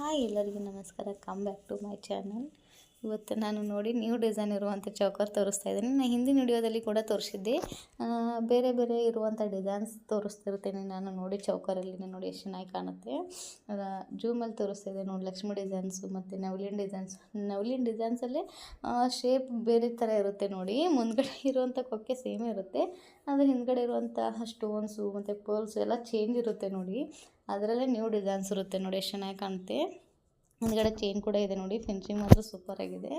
Hi ಎಲ್ಲರಿಗೂ ನಮಸ್ಕಾರ come back to my channel ಇವತ್ತು ನಾನು ನೋಡಿ ನ್ಯೂ ಡಿಸೈನ್ ಇರುವಂಥ ಚೌಕರ್ ತೋರಿಸ್ತಾ ಇದ್ದೀನಿ. ನಾನು ಹಿಂದಿನ ವಿಡಿಯೋದಲ್ಲಿ ಕೂಡ ತೋರಿಸಿದ್ದೆ. ಬೇರೆ ಬೇರೆ ಇರುವಂಥ ಡಿಸೈನ್ಸ್ ತೋರಿಸ್ತಿರ್ತೇನೆ ನಾನು ನೋಡಿ ಚೌಕರಲ್ಲಿ ನೋಡಿ ಎಷ್ಟು ಚೆನ್ನಾಗಿ ಕಾಣುತ್ತೆ. ಜೂಮಲ್ಲಿ ತೋರಿಸ್ತಾ ಇದೆ ನೋಡಿ, ಲಕ್ಷ್ಮಿ ಡಿಸೈನ್ಸು ಮತ್ತು ನವಲಿನ್ ಡಿಸೈನ್ಸ್ ನವಲಿನ್ ಡಿಸೈನ್ಸಲ್ಲೇ ಶೇಪ್ ಬೇರೆ ಥರ ಇರುತ್ತೆ ನೋಡಿ. ಮುಂದ್ಗಡೆ ಇರುವಂಥ ಕೊಕ್ಕೆ ಸೇಮ್ ಇರುತ್ತೆ. ಆದರೆ ಹಿಂದ್ಗಡೆ ಇರುವಂತಹ ಸ್ಟೋನ್ಸು ಮತ್ತು ಪರ್ಲ್ಸು ಎಲ್ಲ ಚೇಂಜ್ ಇರುತ್ತೆ ನೋಡಿ. ಅದರಲ್ಲೇ ನ್ಯೂ ಡಿಸೈನ್ಸ್ ಇರುತ್ತೆ ನೋಡಿ ಎಷ್ಟು ಚೆನ್ನಾಗಿ ಕಾಣುತ್ತೆ. ಹಿಂದ್ಗಡೆ ಚೈನ್ ಕೂಡ ಇದೆ ನೋಡಿ ಫಿನಿಶಿಂಗ್ ಮಾತ್ರ ಸೂಪರ್ ಆಗಿದೆ.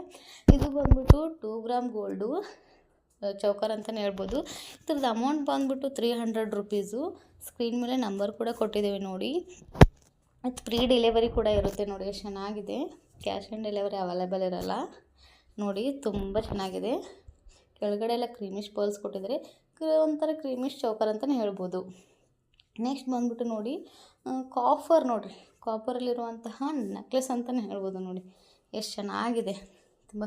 ಇದು ಬಂದ್ಬಿಟ್ಟು ಟೂ ಗ್ರಾಮ್ ಗೋಲ್ಡು ಚೌಕರ್ ಅಂತಲೇ ಹೇಳ್ಬೋದು. ಇದ್ರದ್ದು ಅಮೌಂಟ್ ಬಂದ್ಬಿಟ್ಟು ತ್ರೀ ಹಂಡ್ರೆಡ್ ರುಪೀಸು ಸ್ಕ್ರೀನ್ ಮೇಲೆ ನಂಬರ್ ಕೂಡ ಕೊಟ್ಟಿದ್ದೀವಿ ನೋಡಿ. ಮತ್ತು ಫ್ರೀ ಡೆಲಿವರಿ ಕೂಡ ಇರುತ್ತೆ ನೋಡಿ, ಎಷ್ಟು ಚೆನ್ನಾಗಿದೆ. ಕ್ಯಾಶ್ ಆನ್ ಡೆಲಿವರಿ ಅವೈಲೇಬಲ್ ಇರಲ್ಲ. ನೋಡಿ, ತುಂಬ ಚೆನ್ನಾಗಿದೆ. ಕೆಳಗಡೆ ಎಲ್ಲ ಕ್ರೀಮಿಶ್ ಪರ್ಲ್ಸ್ ಕೊಟ್ಟಿದ್ದಾರೆ. ಒಂಥರ ಕ್ರೀಮಿಶ್ ಚೌಕರ್ ಅಂತಲೇ ಹೇಳ್ಬೋದು. ನೆಕ್ಸ್ಟ್ ಬಂದ್ಬಿಟ್ಟು ನೋಡಿ ಕಾಫರ್ ನೋಡಿರಿ. ಕಾಪರಲ್ಲಿರುವಂತಹ ನೆಕ್ಲೆಸ್ ಅಂತಲೇ ಹೇಳ್ಬೋದು ನೋಡಿ. ಎಷ್ಟು ಚೆನ್ನಾಗಿದೆ. ತುಂಬ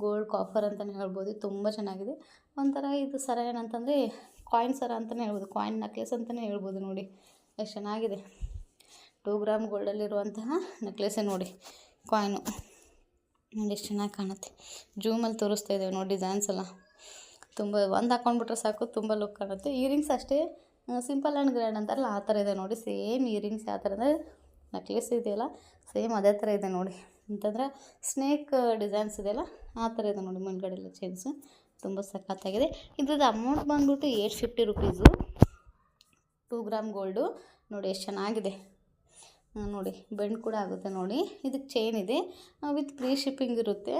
ಗೋಲ್ಡ್ ಕಾಫರ್ ಅಂತಲೇ ಹೇಳ್ಬೋದು. ತುಂಬ ಚೆನ್ನಾಗಿದೆ. ಒಂಥರ ಇದು ಸರ ಏನಂತಂದರೆ ಕಾಯಿನ್ ಸರ ಅಂತಲೇ ಹೇಳ್ಬೋದು. ಕಾಯಿನ್ ನೆಕ್ಲೆಸ್ ಅಂತಲೇ ಹೇಳ್ಬೋದು ನೋಡಿ. ಎಷ್ಟು ಚೆನ್ನಾಗಿದೆ. ಟೂ ಗ್ರಾಮ್ ಗೋಲ್ಡಲ್ಲಿರುವಂತಹ ನೆಕ್ಲೆಸೇ ನೋಡಿ ಕಾಯಿನು ನೋಡಿ ಎಷ್ಟು ಚೆನ್ನಾಗಿ ಕಾಣುತ್ತೆ. ಜೂಮಲ್ಲಿ ತೋರಿಸ್ತಾ ಇದ್ದೇವೆ ನೋಡಿ ಡಿಸೈನ್ಸ್ ಎಲ್ಲ. ತುಂಬ, ಒಂದು ಹಾಕೊಂಡ್ಬಿಟ್ರೆ ಸಾಕು, ತುಂಬ ಲುಕ್ ಕಾಣುತ್ತೆ. ಇಯರಿಂಗ್ಸ್ ಅಷ್ಟೇ. ಸಿಂಪಲ್ ಆ್ಯಂಡ್ ಗ್ರ್ಯಾಂಡ್ ಅಂತಾರಲ್ಲ, ಆ ಥರ ಇದೆ ನೋಡಿ. ಸೇಮ್ ಇಯರಿಂಗ್ಸ್ ಯಾವ ಥರ ಅಂದರೆ ನೆಕ್ಲೆಸ್ ಇದೆಯಲ್ಲ ಸೇಮ್ ಅದೇ ಥರ ಇದೆ ನೋಡಿ. ಅಂತಂದ್ರೆ ಸ್ನೇಕ್ ಡಿಸೈನ್ಸ್ ಇದೆಯಲ್ಲ, ಆ ಥರ ಇದೆ ನೋಡಿ ಮುಂದ್ಗಡೆ ಎಲ್ಲ ಚೇನ್ಸು ತುಂಬ ಸಖತ್ತಾಗಿದೆ. ಇದ್ರದ್ದು ಅಮೌಂಟ್ ಬಂದ್ಬಿಟ್ಟು eight fifty rupees two gram gold ನೋಡಿ, ಎಷ್ಟು ಚೆನ್ನಾಗಿದೆ. ನೋಡಿ ಬೆಂಡ್ ಕೂಡ ಆಗುತ್ತೆ ನೋಡಿ. ಇದಕ್ಕೆ ಚೈನ್ ಇದೆ. ವಿತ್ ಫ್ರೀ ಶಿಪ್ಪಿಂಗ್ ಇರುತ್ತೆ.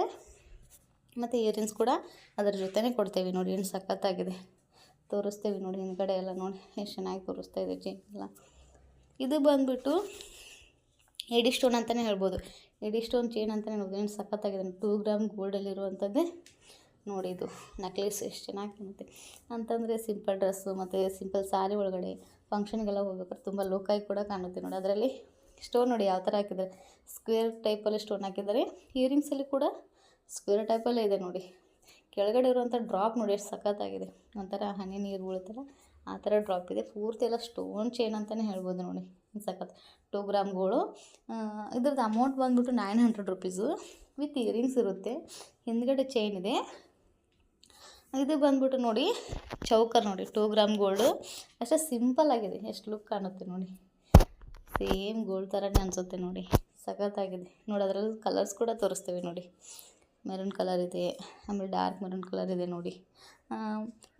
ಮತ್ತು ಇಯರಿಂಗ್ಸ್ ಕೂಡ ಅದರ ಜೊತೆನೇ ಕೊಡ್ತೇವೆ ನೋಡಿ. ಏನು ಸಖತ್ತಾಗಿದೆ. ತೋರಿಸ್ತೇವೆ ನೋಡಿ ಹಿಂದ್ಗಡೆ ಎಲ್ಲ ನೋಡಿ ಎಷ್ಟು ಚೆನ್ನಾಗಿ ತೋರಿಸ್ತಾ ಇದೆ ಚೈನ್ ಎಲ್ಲ. ಇದು ಬಂದುಬಿಟ್ಟು ಎಡಿ ಸ್ಟೋನ್ ಅಂತಲೇ ಹೇಳ್ಬೋದು. ಎಡಿ ಸ್ಟೋನ್ ಚೈನ್ ಅಂತಲೇ ಹೇಳ್ಬೋದು. ಏನು ಸಖತ್ತಾಗಿದೆ ಟೂ ಗ್ರಾಮ್ ಗೋಲ್ಡಲ್ಲಿರುವಂಥದ್ದೇ ನೋಡಿ ಇದು ನೆಕ್ಲೆಸ್ ಎಷ್ಟು ಚೆನ್ನಾಗಿ ಕಾಣುತ್ತೆ. ಅಂತಂದರೆ ಸಿಂಪಲ್ ಡ್ರೆಸ್ಸು ಮತ್ತು ಸಿಂಪಲ್ ಸ್ಯಾರಿ ಒಳಗಡೆ ಫಂಕ್ಷನ್ಗೆಲ್ಲ ಹೋಗ್ಬೇಕಾದ್ರೆ ತುಂಬ ಲೋಕಾಗಿ ಕೂಡ ಕಾಣುತ್ತೆ ನೋಡಿ. ಅದರಲ್ಲಿ ಸ್ಟೋನ್ ನೋಡಿ ಯಾವ ಥರ ಹಾಕಿದ್ದಾರೆ. ಸ್ಕ್ವೇರ್ ಟೈಪಲ್ಲಿ ಸ್ಟೋನ್ ಹಾಕಿದ್ದಾರೆ. ಇಯರಿಂಗ್ಸಲ್ಲಿ ಕೂಡ ಸ್ಕ್ವೇರ್ ಟೈಪಲ್ಲೇ ಇದೆ ನೋಡಿ. ಕೆಳಗಡೆ ಇರುವಂಥ ಡ್ರಾಪ್ ನೋಡಿ ಎಷ್ಟು ಸಖತ್ತಾಗಿದೆ. ಒಂಥರ ಹನಿ ನೀರು ಬೀಳುತ್ತಲ್ಲ, ಆ ಥರ ಡ್ರಾಪ್ ಇದೆ. ಪೂರ್ತಿ ಎಲ್ಲ ಸ್ಟೋನ್ ಚೈನ್ ಅಂತಲೇ ಹೇಳ್ಬೋದು ನೋಡಿ, ಸಖತ್. ಟು ಗ್ರಾಮ್ಗಳು ಇದ್ರದ್ದು ಅಮೌಂಟ್ ಬಂದ್ಬಿಟ್ಟು nine hundred rupees with earrings ಇರುತ್ತೆ. ಹಿಂದ್ಗಡೆ ಚೈನ್ ಇದೆ. ಇದು ಬಂದ್ಬಿಟ್ಟು ನೋಡಿ, ಚೌಕರ್ ನೋಡಿ ಟೂ ಗ್ರಾಮ್ ಗೋಲ್ಡು ಅಷ್ಟೇ ಸಿಂಪಲ್ ಆಗಿದೆ. ಎಷ್ಟು ಲುಕ್ ಕಾಣುತ್ತೆ ನೋಡಿ. ಸೇಮ್ ಗೋಲ್ಡ್ ಥರನೇ ಅನಿಸುತ್ತೆ ನೋಡಿ. ಸಖತ್ತಾಗಿದೆ. ನೋಡಿ ಅದರಲ್ಲಿ ಕಲರ್ಸ್ ಕೂಡ ತೋರಿಸ್ತೇವೆ ನೋಡಿ. ಮೆರೂನ್ ಕಲರ್ ಇದೆ, ಆಮೇಲೆ ಡಾರ್ಕ್ ಮೆರೂನ್ ಕಲರ್ ಇದೆ ನೋಡಿ.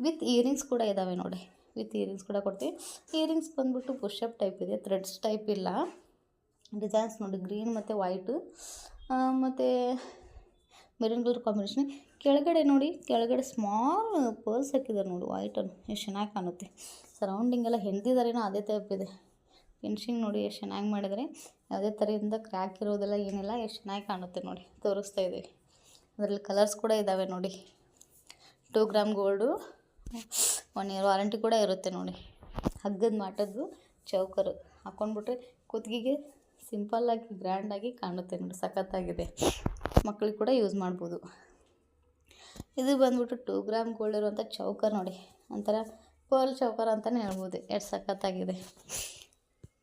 ವಿತ್ ಇಯರಿಂಗ್ಸ್ ಕೂಡ ಇದ್ದಾವೆ ನೋಡಿ. ವಿತ್ ಇಯರಿಂಗ್ಸ್ ಕೂಡ ಕೊಡ್ತೀವಿ. ಇಯರಿಂಗ್ಸ್ ಬಂದ್ಬಿಟ್ಟು ಪುಷಪ್ ಟೈಪ್ ಇದೆ ಥ್ರೆಡ್ಸ್ ಟೈಪ್ ಇಲ್ಲ. ಡಿಸೈನ್ಸ್ ನೋಡಿ ಗ್ರೀನ್ ಮತ್ತು ವೈಟು ಮತ್ತು ಮೆರೂನ್ ಕಲರ್ ಕಾಂಬಿನೇಷನ್ ಕೆಳಗಡೆ ನೋಡಿ, ಕೆಳಗಡೆ ಸ್ಮಾಲ್ ಪರ್ಲ್ಸ್ ಹಾಕಿದ್ದಾರೆ ನೋಡಿ ವೈಟನ್ನು ಎಷ್ಟು ಚೆನ್ನಾಗಿ ಕಾಣುತ್ತೆ. ಸರೌಂಡಿಂಗ್ ಎಲ್ಲ ಹೆಂದಿದ್ದಾರೇನೋ ಅದೇ ಟೈಪ್ ಇದೆ. ಫಿನಿಶಿಂಗ್ ನೋಡಿ, ಎಷ್ಟು ಚೆನ್ನಾಗಿ ಮಾಡಿದರೆ. ಯಾವುದೇ ಥರದಿಂದ ಕ್ರ್ಯಾಕ್ ಇರೋದೆಲ್ಲ ಏನಿಲ್ಲ, ಎಷ್ಟು ಚೆನ್ನಾಗಿ ಕಾಣುತ್ತೆ ನೋಡಿ, ತೋರಿಸ್ತಾ ಇದ್ದೀವಿ ಅದರಲ್ಲಿ ಕಲರ್ಸ್ ಕೂಡ ಇದ್ದಾವೆ ನೋಡಿ. Two gram gold one year warranty ಕೂಡ ಇರುತ್ತೆ ನೋಡಿ. ಹಗ್ಗದ ಮಾಟದ್ದು ಚೌಕರು. ಹಾಕ್ಕೊಂಡ್ಬಿಟ್ರೆ ಕುತ್ತಿಗೆಗೆ ಸಿಂಪಲ್ಲಾಗಿ ಗ್ರ್ಯಾಂಡಾಗಿ ಕಾಣುತ್ತೆ ನೋಡಿ, ಸಖತ್ತಾಗಿದೆ. ಮಕ್ಕಳಿಗೆ ಕೂಡ ಯೂಸ್ ಮಾಡ್ಬೋದು. ಇದು ಬಂದ್ಬಿಟ್ಟು ಟೂ ಗ್ರಾಮ್ ಗೋಲ್ಡ್ ಇರುವಂಥ ಚೌಕರ್ ನೋಡಿ. ಒಂಥರ ಪರ್ಲ್ ಚೌಕರ್ ಅಂತಲೇ ಹೇಳ್ಬೋದು. ಎಷ್ಟು ಸಖತ್ತಾಗಿದೆ.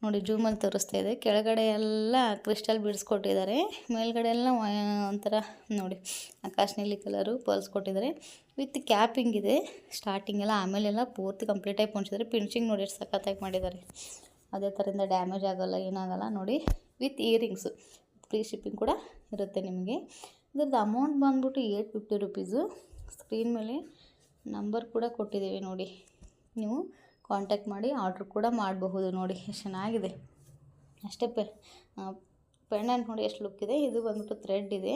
ನೋಡಿ ಜೂಮಲ್ಲಿ ತೋರಿಸ್ತಾ ಇದೆ. ಕೆಳಗಡೆ ಎಲ್ಲ ಕ್ರಿಸ್ಟಲ್ ಬಿಡ್ಸ್ ಕೊಟ್ಟಿದ್ದಾರೆ. ಮೇಲ್ಗಡೆ ಎಲ್ಲ ಒಂಥರ ನೋಡಿ ಆಕಾಶ ನೀಲಿ ಕಲರು ಪರ್ಲ್ಸ್ ಕೊಟ್ಟಿದ್ದಾರೆ. ವಿತ್ ಕ್ಯಾಪಿಂಗ್ ಇದೆ. ಸ್ಟಾರ್ಟಿಂಗ್ ಎಲ್ಲ ಆಮೇಲೆಲ್ಲ ಪೂರ್ತಿ ಕಂಪ್ಲೀಟಾಗಿ ಪೊಂಚಿದ್ದಾರೆ ಪಿನ್ಚಿಂಗ್ ನೋಡಿ ಎಷ್ಟು ಸಖತ್ತಾಗಿ ಮಾಡಿದ್ದಾರೆ. ಅದೇ ಥರದಿಂದ ಡ್ಯಾಮೇಜ್ ಆಗೋಲ್ಲ, ಏನಾಗಲ್ಲ ನೋಡಿ. With earrings. ಫ್ರೀ ಶಿಪ್ಪಿಂಗ್ ಕೂಡ ಇರುತ್ತೆ ನಿಮಗೆ. ಇದ್ರದ್ದು ಅಮೌಂಟ್ ಬಂದ್ಬಿಟ್ಟು ಏಯ್ಟ್ ಫಿಫ್ಟಿ ರುಪೀಸು. ಸ್ಕ್ರೀನ್ ಮೇಲೆ ನಂಬರ್ ಕೂಡ ಕೊಟ್ಟಿದ್ದೀವಿ ನೋಡಿ. ನೀವು ಕಾಂಟ್ಯಾಕ್ಟ್ ಮಾಡಿ ಆರ್ಡ್ರ್ ಕೂಡ ಮಾಡಬಹುದು ನೋಡಿ ಎಷ್ಟು ಚೆನ್ನಾಗಿದೆ. ಅಷ್ಟೇ ಪೆ ಪೆಂಡೆಂಟ್ ನೋಡಿ ಎಷ್ಟು ಲುಕ್ ಇದೆ, ಇದು ಬಂದ್ಬಿಟ್ಟು ಥ್ರೆಡ್ ಇದೆ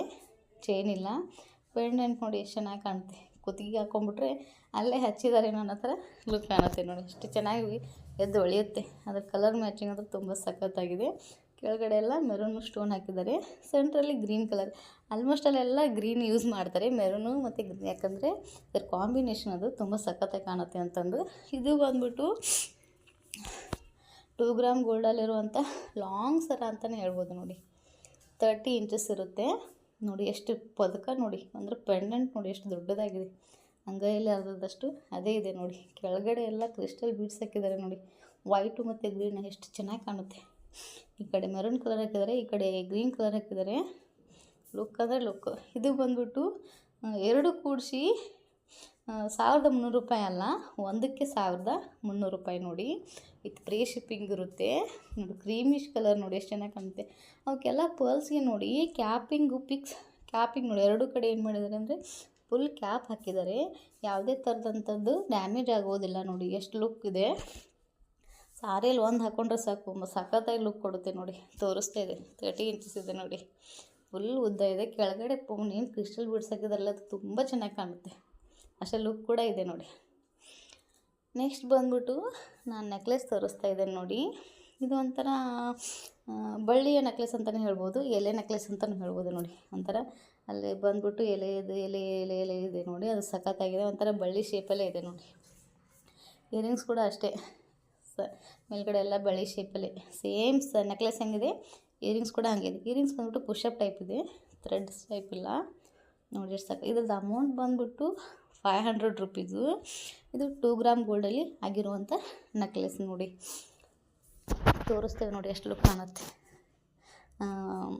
ಚೈನ್ ಇಲ್ಲ. ಪೆಂಡೆಂಟ್ ನೋಡಿ ಎಷ್ಟು ಚೆನ್ನಾಗಿ ಕಾಣುತ್ತೆ ಕುತ್ತಿಗೆ ಹಾಕೊಂಡ್ಬಿಟ್ರೆ ಅಲ್ಲೇ ಹಚ್ಚಿದ್ದಾರೆ ನನ್ನ ಹತ್ರ ಲುಕ್ ಕಾಣುತ್ತೆ ನೋಡಿ, ಎಷ್ಟು ಚೆನ್ನಾಗಿ ಎದ್ದು ಹೊಳೆಯುತ್ತೆ ಅದ್ರ ಕಲರ್ ಮ್ಯಾಚಿಂಗ್ ಅಂದರೆ ತುಂಬ ಸಖತ್ತಾಗಿದೆ. ಕೆಳಗಡೆ ಎಲ್ಲ ಮೆರೂನ್ ಸ್ಟೋನ್ ಹಾಕಿದ್ದಾರೆ ಸೆಂಟ್ರಲ್ಲಿ ಗ್ರೀನ್ ಕಲರ್ ಆಲ್ಮೋಸ್ಟ್ ಅಲ್ಲೆಲ್ಲ ಗ್ರೀನ್ ಯೂಸ್ ಮಾಡ್ತಾರೆ ಮೆರೂನು ಮತ್ತು ಗ್ರೀನ್ ಯಾಕಂದರೆ ಇದರ ಕಾಂಬಿನೇಷನ್ ಅದು ತುಂಬ ಸಖತ್ತಾಗಿ ಕಾಣುತ್ತೆ ಅಂತಂದು. ಇದು ಬಂದ್ಬಿಟ್ಟು ಟೂ ಗ್ರಾಮ್ ಗೋಲ್ಡಲ್ಲಿರುವಂಥ ಲಾಂಗ್ ಸರ ಅಂತಲೇ ಹೇಳ್ಬೋದು ನೋಡಿ. ತರ್ಟಿ ಇಂಚಸ್ ಇರುತ್ತೆ. ನೋಡಿ ಎಷ್ಟು ಪದಕ ನೋಡಿ. ಅಂದರೆ ಪೆಂಡೆಂಟ್ ನೋಡಿ ಎಷ್ಟು ದೊಡ್ಡದಾಗಿದೆ. ಅಂಗೈಯಲ್ಲಿ ಅರ್ಧದಷ್ಟು ಅದೇ ಇದೆ ನೋಡಿ. ಕೆಳಗಡೆ ಎಲ್ಲ ಕ್ರಿಸ್ಟಲ್ ಬೀಡ್ಸ್ ಹಾಕಿದ್ದಾರೆ ನೋಡಿ. ವೈಟು ಮತ್ತು ಗ್ರೀನ್ ಎಷ್ಟು ಚೆನ್ನಾಗಿ ಕಾಣುತ್ತೆ. ಈ ಕಡೆ ಮೆರೂನ್ ಕಲರ್ ಹಾಕಿದ್ದಾರೆ, ಈ ಕಡೆ ಗ್ರೀನ್ ಕಲರ್ ಹಾಕಿದ್ದಾರೆ. ಲುಕ್ ಅಂದರೆ ಲುಕ್ ಇದು ಬಂದ್ಬಿಟ್ಟು ಎರಡು ಕೂಡಿಸಿ ಸಾವಿರದ ಮುನ್ನೂರು ರೂಪಾಯಿ ಅಲ್ಲ, ಒಂದಕ್ಕೆ ಸಾವಿರದ ಮುನ್ನೂರು ರೂಪಾಯಿ ನೋಡಿ. ವಿತ್ ಫ್ರೀ ಶಿಪ್ಪಿಂಗ್ ಇರುತ್ತೆ. ನೋಡಿ ಕ್ರೀಮಿಶ್ ಕಲರ್ ನೋಡಿ, ಎಷ್ಟು ಚೆನ್ನಾಗಿ ಕಾಣುತ್ತೆ. ಅವಕ್ಕೆಲ್ಲ ಪರ್ಲ್ಸ್ಗೆ ನೋಡಿ ಕ್ಯಾಪಿಂಗು ಪಿಕ್ಸ್ ಕ್ಯಾಪಿಂಗ್ ನೋಡಿ, ಎರಡು ಕಡೆ ಏನು ಮಾಡಿದ್ದಾರೆ ಅಂದರೆ ಫುಲ್ ಕ್ಯಾಪ್ ಹಾಕಿದ್ದಾರೆ. ಯಾವುದೇ ಥರದಂಥದ್ದು ಡ್ಯಾಮೇಜ್ ಆಗೋದಿಲ್ಲ ನೋಡಿ, ಎಷ್ಟು ಲುಕ್ ಇದೆ. ಸಾರಿಯಲ್ಲಿ ಒಂದು ಹಾಕ್ಕೊಂಡ್ರೆ ಸಾಕು ಸಖತ್ತಾಗಿ ಲುಕ್ ಕೊಡುತ್ತೆ ನೋಡಿ, ತೋರಿಸ್ತಾ ಇದೆ ತರ್ಟಿ ಇಂಚಸ್ ಇದೆ ನೋಡಿ. ಫುಲ್ ಉದ್ದ ಇದೆ. ಕೆಳಗಡೆ ಏನು ಕ್ರಿಸ್ಟಲ್ ಬಿಡ್ಸ್ ಹಾಕಿದಾರಲ್ಲ, ಅದು ತುಂಬ ಚೆನ್ನಾಗಿ ಕಾಣುತ್ತೆ. ಅಷ್ಟೇ ಲುಕ್ ಕೂಡ ಇದೆ ನೋಡಿ. ನೆಕ್ಸ್ಟ್ ಬಂದ್ಬಿಟ್ಟು ನಾನು ನೆಕ್ಲೆಸ್ ತೋರಿಸ್ತಾ ಇದ್ದೇನೆ ನೋಡಿ. ಇದು ಒಂಥರ ಬಳ್ಳಿಯ ನೆಕ್ಲೆಸ್ ಅಂತಲೇ ಹೇಳ್ಬೋದು, ಎಲೆ ನೆಕ್ಲೆಸ್ ಅಂತಲೂ ಹೇಳ್ಬೋದು ನೋಡಿ. ಒಂಥರ ಅಲ್ಲಿ ಬಂದ್ಬಿಟ್ಟು ಎಲೆ ಇದೆ, ಎಲೆ ಎಲೆ ಎಲೆ ಇದೆ ನೋಡಿ. ಅದು ಸಖತ್ತಾಗಿದೆ, ಒಂಥರ ಬಳ್ಳಿ ಶೇಪಲ್ಲೇ ಇದೆ ನೋಡಿ. ಇಯರಿಂಗ್ಸ್ ಕೂಡ ಅಷ್ಟೇ. ಸ, ಮೇಲ್ಗಡೆ ಎಲ್ಲ ಬಳ್ಳಿ ಶೇಪಲ್ಲೇ ಸೇಮ್ ಸ ನೆಕ್ಲೆಸ್ ಹೆಂಗಿದೆ? ಇಯರಿಂಗ್ಸ್ ಕೂಡ ಹಂಗಿದೆ ಇಯರಿಂಗ್ಸ್ ಬಂದ್ಬಿಟ್ಟು ಪುಷಪ್ ಟೈಪ್ ಇದೆ. ಥ್ರೆಡ್ಸ್ ಟೈಪ್ ಇಲ್ಲ. ನೋಡಿ ಎಷ್ಟು ಸಾಕು. ಇದ್ರದ್ದು ಅಮೌಂಟ್ ಬಂದ್ಬಿಟ್ಟು ಫೈವ್ ಹಂಡ್ರೆಡ್ ರುಪೀಸು ಇದು ಟೂ ಗ್ರಾಮ್ ಗೋಲ್ಡಲ್ಲಿ ಆಗಿರುವಂಥ ನೆಕ್ಲೆಸ್ ನೋಡಿ. ತೋರಿಸ್ತೇವೆ ನೋಡಿ ಎಷ್ಟು ಲುಕ್ ಕಾಣುತ್ತೆ.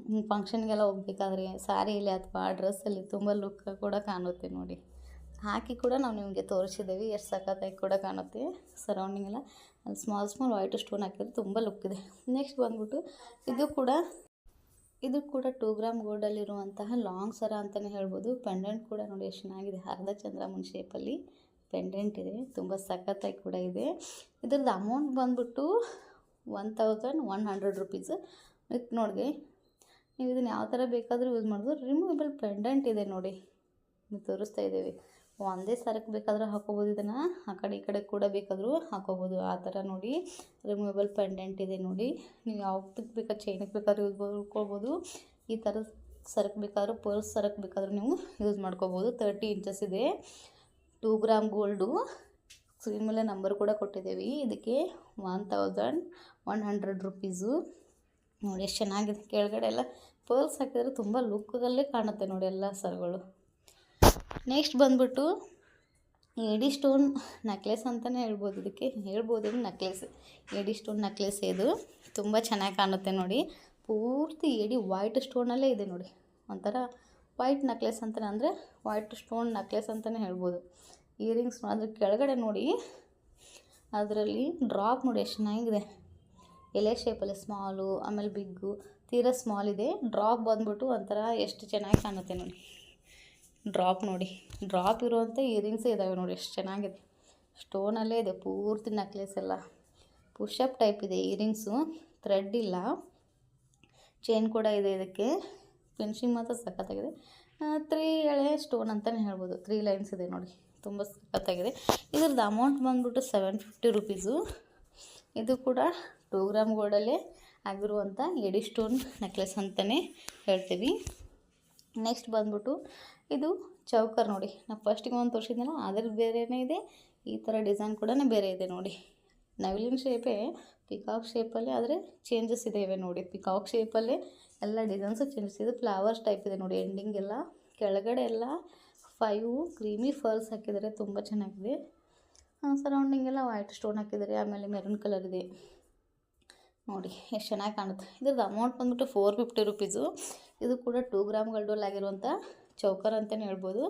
ಹಿಂಗೆ ಫಂಕ್ಷನ್ಗೆಲ್ಲ ಹೋಗ್ಬೇಕಾದ್ರೆ ಸ್ಯಾರಿಯಲ್ಲಿ ಅಥವಾ ಡ್ರೆಸ್ಸಲ್ಲಿ ತುಂಬ ಲುಕ್ ಕೂಡ ಕಾಣುತ್ತೆ ನೋಡಿ. ಹಾಕಿ ಕೂಡ ನಾವು ನಿಮಗೆ ತೋರಿಸಿದ್ದೇವೆ ಎಷ್ಟು ಸಖತ್ತಾಗಿ ಕೂಡ ಕಾಣುತ್ತೆ. ಸರೌಂಡಿಂಗ್ ಎಲ್ಲ ಅಲ್ಲಿ ಸ್ಮಾಲ್ ಸ್ಮಾಲ್ ವೈಟ್ ಸ್ಟೋನ್ ಹಾಕಿದ್ರೆ ತುಂಬ ಲುಕ್ ಇದೆ. ನೆಕ್ಸ್ಟ್ ಬಂದ್ಬಿಟ್ಟು ಇದು ಕೂಡ ಇದು ಕೂಡ ಟೂ ಗ್ರಾಮ್ ಗೋಲ್ಡಲ್ಲಿರುವಂತಹ ಲಾಂಗ್ ಸರ ಅಂತಲೇ ಹೇಳ್ಬೋದು. ಪೆಂಡೆಂಟ್ ಕೂಡ ನೋಡಿ ಎಷ್ಟು ಚೆನ್ನಾಗಿದೆ. ಅರ್ಧ ಚಂದ್ರಮುನ್ ಶೇಪಲ್ಲಿ ಪೆಂಡೆಂಟ್ ಇದೆ. ತುಂಬ ಸಖತ್ತಾಗಿ ಕೂಡ ಇದೆ. ಇದ್ರದ್ದು ಅಮೌಂಟ್ ಬಂದ್ಬಿಟ್ಟು one thousand one hundred rupees with ನೋಡಿ ನೀವು ಇದನ್ನು ಯಾವ ಥರ ಬೇಕಾದರೂ ಯೂಸ್ ಮಾಡ್ಬೋದು. ರಿಮೂವಬಲ್ ಪೆಂಡೆಂಟ್ ಇದೆ ನೋಡಿ. ತೋರಿಸ್ತಾ ಇದ್ದೀವಿ. ಒಂದೇ ಸರಕ್ಕೆ ಬೇಕಾದರೂ ಹಾಕೋಬೋದು. ಇದನ್ನು ಆ ಕಡೆ ಈ ಕಡೆ ಕೂಡ ಬೇಕಾದರೂ ಹಾಕೋಬೋದು. ಆ ಥರ ನೋಡಿ ರಿಮೂವಬಲ್ ಪೆಂಡೆಂಟ್ ಇದೆ ನೋಡಿ. ನೀವು ಯಾವ್ದಕ್ಕೆ ಬೇಕಾದ್ರೆ ಚೈನಿಗೆ ಬೇಕಾದ್ರೂ ಯೂಸ್ ಮಾಡ್ಕೋಬೋದು ಈ ಥರ ಸರಕ್ಕೆ ಬೇಕಾದ್ರೂ ಪರ್ಸ್ ಸರಕ್ಕೆ ಬೇಕಾದರೂ ನೀವು ಯೂಸ್ ಮಾಡ್ಕೋಬೋದು. ತರ್ಟಿ ಇಂಚಸ್ ಇದೆ. ಟೂ ಗ್ರಾಮ್ ಗೋಲ್ಡು ಸ್ಕ್ರೀನ್ ಮೇಲೆ ನಂಬರ್ ಕೂಡ ಕೊಟ್ಟಿದ್ದೀವಿ. ಇದಕ್ಕೆ one thousand one hundred rupees ನೋಡಿ, ಎಷ್ಟು ಚೆನ್ನಾಗಿದೆ. ಕೆಳಗಡೆ ಎಲ್ಲ ಪರ್ಲ್ಸ್ ಹಾಕಿದರೆ ತುಂಬ ಲುಕ್ಕಲ್ಲೇ ಕಾಣುತ್ತೆ ನೋಡಿ ಎಲ್ಲ ಸರಗಳು. ನೆಕ್ಸ್ಟ್ ಬಂದ್ಬಿಟ್ಟು ಎಡಿ ಸ್ಟೋನ್ ನೆಕ್ಲೆಸ್ ಅಂತಲೇ ಹೇಳ್ಬೋದು ಇದಕ್ಕೆ. ಹೇಳ್ಬೋದು ಇದು ನೆಕ್ಲೆಸ್ ಎಡಿ ಸ್ಟೋನ್ ನೆಕ್ಲೆಸ್ ಇದು. ತುಂಬ ಚೆನ್ನಾಗಿ ಕಾಣುತ್ತೆ ನೋಡಿ. ಪೂರ್ತಿ ಎಡಿ ವೈಟ್ ಸ್ಟೋನಲ್ಲೇ ಇದೆ ನೋಡಿ. ಒಂಥರ ವೈಟ್ ನೆಕ್ಲೆಸ್ ಅಂತಲೇ ಅಂದರೆ ವೈಟ್ ಸ್ಟೋನ್ ನೆಕ್ಲೆಸ್ ಅಂತಲೇ ಹೇಳ್ಬೋದು. ಇಯರಿಂಗ್ಸ್ ಅದ್ರ ಕೆಳಗಡೆ ನೋಡಿ. ಅದರಲ್ಲಿ ಡ್ರಾಪ್ ನೋಡಿ ಎಷ್ಟು ಚೆನ್ನಾಗಿದೆ ಎಲೆ ಶೇಪಲ್ಲಿ ಸ್ಮಾಲು ಆಮೇಲೆ ಬಿಗ್ಗು ತೀರಾ ಸ್ಮಾಲ್ ಇದೆ. ಡ್ರಾಪ್ ಬಂದ್ಬಿಟ್ಟು ಒಂಥರ ಎಷ್ಟು ಚೆನ್ನಾಗಿ ಕಾಣುತ್ತೆ ನೋಡಿ. ಡ್ರಾಪ್ ನೋಡಿ. ಡ್ರಾಪ್ ಇರುವಂಥ ಇಯರಿಂಗ್ಸೇ ಇದ್ದಾವೆ ನೋಡಿ, ಎಷ್ಟು ಚೆನ್ನಾಗಿದೆ. ಸ್ಟೋನಲ್ಲೇ ಇದೆ, ಪೂರ್ತಿ ನೆಕ್ಲೆಸ್ ಎಲ್ಲ. ಪುಷಪ್ ಟೈಪ್ ಇದೆ, ಇಯರಿಂಗ್ಸು. ಥ್ರೆಡ್ ಇಲ್ಲ. ಚೈನ್ ಕೂಡ ಇದೆ ಇದಕ್ಕೆ. ಫಿನಿಶಿಂಗ್ ಮಾತ್ರ ಸಖತ್ತಾಗಿದೆ. ತ್ರೀ ಎಳೆ ಸ್ಟೋನ್ ಅಂತಲೇ ಹೇಳ್ಬೋದು. ತ್ರೀ ಲೈನ್ಸ್ ಇದೆ ನೋಡಿ, ತುಂಬ ಸಖತ್ತಾಗಿದೆ. ಇದ್ರದ್ದು ಅಮೌಂಟ್ ಬಂದ್ಬಿಟ್ಟು ಸೆವೆನ್ ಫಿಫ್ಟಿ ರುಪೀಸು. ಇದು ಕೂಡ ಟೂ ಗ್ರಾಮ್ ಗೋಲ್ಡಲ್ಲೇ ಆಗಿರುವಂಥ ಎಡಿ ಸ್ಟೋನ್ ನೆಕ್ಲೆಸ್ ಅಂತಲೇ ಹೇಳ್ತೀವಿ. ನೆಕ್ಸ್ಟ್ ಬಂದ್ಬಿಟ್ಟು ಇದು ಚೌಕರ್ ನೋಡಿ. ನಾವು ಫಸ್ಟಿಗೆ ಒಂದು ತೋರಿಸಿದ್ನಲ್ಲ ಅದ್ರ ಬೇರೆಯೇ ಇದೆ. ಈ ಥರ ಡಿಸೈನ್ ಕೂಡ ಬೇರೆ ಇದೆ ನೋಡಿ. ನವಿಲಿನ ಶೇಪೇ ಪಿಕಾಕ್ ಶೇಪಲ್ಲಿ ಆದರೆ ಚೇಂಜಸ್ ಇದ್ದಾವೆ ನೋಡಿ. ಪಿಕಾಕ್ ಶೇಪಲ್ಲೇ ಎಲ್ಲ ಡಿಸೈನ್ಸು ಚೇಂಜಸ್ ಇದೆ ಫ್ಲವರ್ಸ್ ಟೈಪ್ ಇದೆ ನೋಡಿ. ಎಂಡಿಂಗ್ ಎಲ್ಲ, ಕೆಳಗಡೆ ಎಲ್ಲ ಫೈವ್ ಕ್ರೀಮಿ ಫರ್ಲ್ಸ್ ಹಾಕಿದ್ದಾರೆ. ತುಂಬ ಚೆನ್ನಾಗಿದೆ. ಸರೌಂಡಿಂಗ್ ಎಲ್ಲ ವೈಟ್ ಸ್ಟೋನ್ ಹಾಕಿದ್ದಾರೆ. ಆಮೇಲೆ ಮೆರೂನ್ ಕಲರ್ ಇದೆ. ನೋಡಿ, ಎಷ್ಟು ಚೆನ್ನಾಗಿ ಕಾಣುತ್ತೆ. ಇದ್ರದ್ದು ಅಮೌಂಟ್ ಬಂದ್ಬಿಟ್ಟು ಫೋರ್ ಫಿಫ್ಟಿ ರುಪೀಸು ಇದು ಕೂಡ ಟೂ ಗ್ರಾಮ್ ಗಲ್ಡೋಲ್ ಆಗಿರುವಂಥ ಚೌಕರ್ ಅಂತಲೇ ಹೇಳ್ಬೋದು.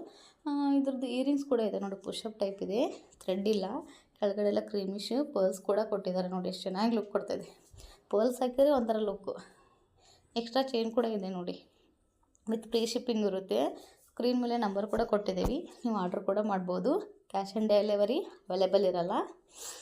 ಇದ್ರದ್ದು ಇಯರಿಂಗ್ಸ್ ಕೂಡ ಇದೆ ನೋಡಿ ಪುಷಪ್ ಟೈಪ್ ಇದೆ ಥ್ರೆಡ್ ಇಲ್ಲ. ಕೆಳಗಡೆ ಎಲ್ಲ ಕ್ರೀಮಿಶ್ ಪರ್ಲ್ಸ್ ಕೂಡ ಕೊಟ್ಟಿದ್ದಾರೆ ನೋಡಿ, ಎಷ್ಟು ಚೆನ್ನಾಗಿ ಲುಕ್ ಕೊಡ್ತಾಯಿದೆ ಪರ್ಲ್ಸ್ ಹಾಕಿದರೆ ಒಂಥರ ಲುಕ್ಕು ಎಕ್ಸ್ಟ್ರಾ ಚೈನ್ ಕೂಡ ಇದೆ ನೋಡಿ. ವಿತ್ ಫ್ರೀ ಶಿಪ್ಪಿಂಗ್ ಇರುತ್ತೆ. ಸ್ಕ್ರೀನ್ ಮೇಲೆ ನಂಬರ್ ಕೂಡ ಕೊಟ್ಟಿದ್ದೀವಿ. ನೀವು ಆರ್ಡ್ರ್ ಕೂಡ ಮಾಡ್ಬೋದು. ಕ್ಯಾಶ್ ಆನ್ ಡೆಲಿವರಿ ಅವೈಲೇಬಲ್ ಇರಲ್ಲ.